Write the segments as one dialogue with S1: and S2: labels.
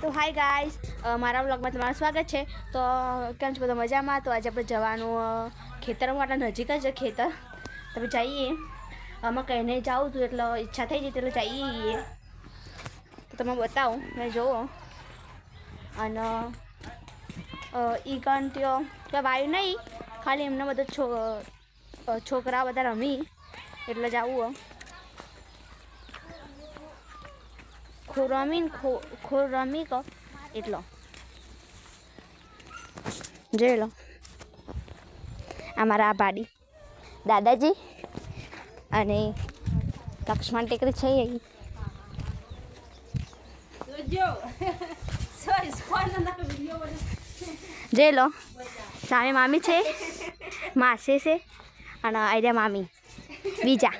S1: તો hi guys મારા વ્લોગમાં તમારું સ્વાગત છે. તો, કેમ છો બધા મજામાં? તો આજે આપણે જવાનું ખેતરમાં આટલા નજીક જ ખેતર. તમે જઈએ. આમાં કહીને જાઉં હતું એટલે ઈચ્છા થઈ જાય એટલે જઈએ. તો તમે બતાવો, મેં જોવો. અને ઈ કણ ત્યો, કે વાયુ નહીં, ખાલી એમને બધા છોકરા બધા રમી. એટલે જવું ખો રમીને ખો ખો રમી કહો. એટલો. જોઈ લો. અમારા આ ભાડી દાદાજી અને લક્ષ્મણ ટેકરી છે એ. જોઈ લો. સામે મામી છે, માસી છે અને અહીંયા મામી. બીજા.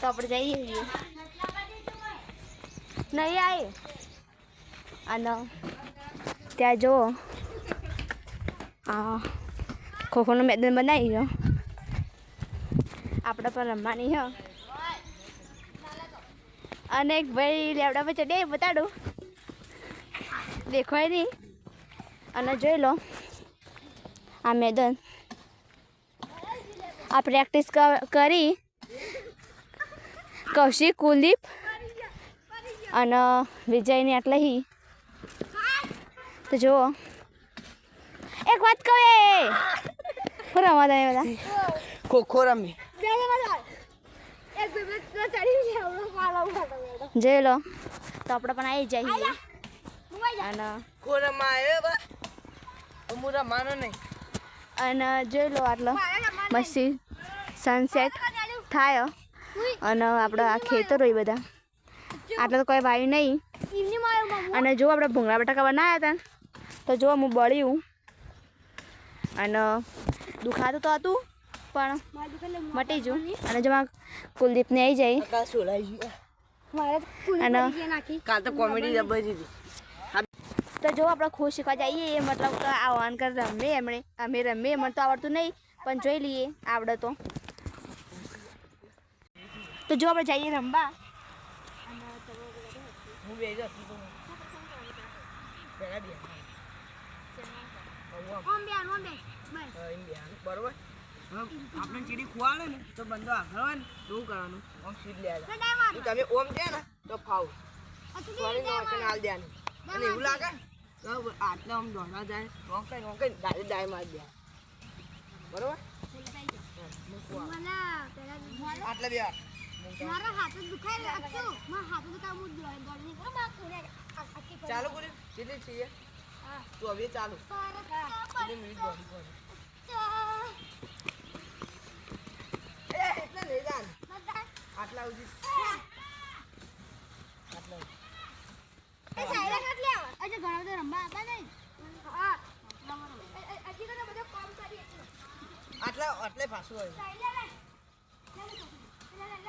S1: તો આપણે જઈએ. નહીં આવી અને ત્યાં જુઓ. આ ખોખોનું મેદાન બનાવી ગયો આપણે પણ રમવાની હ. અને એક ભાઈ લેવડા પર ચડે બતાડું. દેખાય નહીં અને જોઈ લો. આ મેદાન. આ પ્રેક્ટિસ કરી. કૌશિક, કુલદીપ અને વિજયની આટલે હી. તો જુઓ. એક વાત કહે શું રમવા તમે બધા.
S2: ખોખો રમી
S1: જોઈ લો. તો આપણે પણ આવી જઈએ. અને અને જોઈ લો આટલો મસ્તી સનસેટ થાય. અને આપણે આ ખેતરો હોય બધા. આટલે તો કોઈ વાયુ નહીં. અને જો આપણે ભૂંગળા બટાકા બનાવ્યા હતા તો જો હું બળ્યું. અને દુખાતું તો હતું પણ મટી જયું અને જો કુલદીપને આવી જાય. અને
S2: તો કોમેડી
S1: તો જો આપણે ખુશ શીખવા જઈએ એ મતલબ કે આ ઓન કર રમે એમણે અમે રમીએ મને તો આવડતું નહીં પણ જોઈ લઈએ આવડે તો. તો જો આપણે જઈએ રમવા.
S2: હું બે જતો તો પેલા બે બરોબર આપણે ચીડી ખુવાડે ને તો બંદો આગળ હોય ને તો કરવાનું આમ સીધ લે તમે ઓમ દે ને તો ફાવ સોરી નો વચન હાલ દેવાનું અને એવું લાગે તો આટલે આમ દોડા જાય રોંગ કઈ રોંગ ડાયરેક્ટ ડાય મારી દે બરોબર આટલે બે ચાલુ કેટલી છીએ. તો હવે ચાલો. કેટલી મિનિટ દોડી પડે એ એટલે લઈ જા ને. આટલા સુધી. આટલા. આટલા આટલે પાછું હોય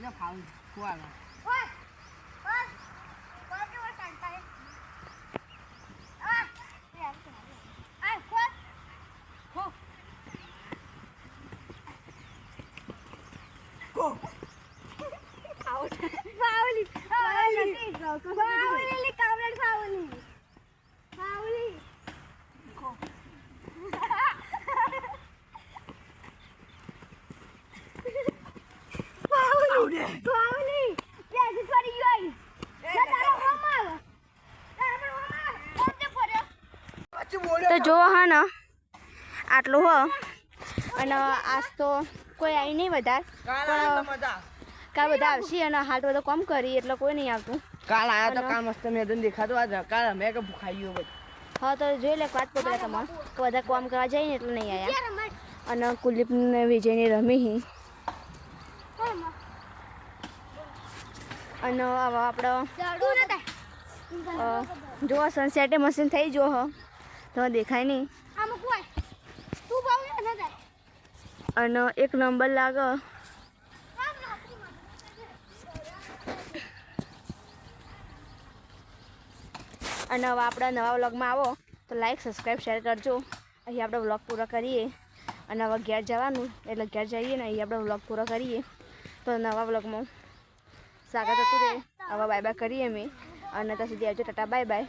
S1: છીએ
S2: ગયે છે. ચાલુ કરી આટલા સુધી ચાલુ. ચાલુ. કો. Foul, foul. પાછો ફરી ના. એટલે ફાઉલ. ખુવાડો. કો. પાછું બોલ્યો.
S1: તો જો હા ને આટલું હો. અને આજ તો કોઈ આવી નહીં વધારે
S2: કાલ
S1: બધા આવશે અને હાલ તો બધું કોમ કરી એટલે કોઈ નહીં આવતું.
S2: કાલ આયા તો કાલ મસ્ત મેદન દેખાતો આજ કાલ અમે કે ભૂખાઈ ગયો બધું.
S1: હા તો જોઈ લે વાત પકડે તમારે કે બધા કોમ કરવા જાય ને એટલે નહીં આવ્યા અને કુલદીપ ને વિજયની રમી હી. અને હવે આપણો અ, જો સનસેટે મશીન થઈ જો હ. તો દેખાય નહીં. અને એક નંબર લાગે. અને હવે આપણા નવા વ્લોગમાં આવો. તો લાઈક સબસ્ક્રાઈબ શેર કરજો. અહીં આપણે વ્લોગ પૂરો કરીએ. અને હવે ઘેર જવાનું. એટલે ઘેર જઈએ ને અહીં આપણે વ્લોગ પૂરો કરીએ. તો નવા વ્લોગમાં સ્વાગત હતું રે. હવે બાય બાય કરીએ અમે. અને ત્યાં સુધી આવજો ટાટા બાય બાય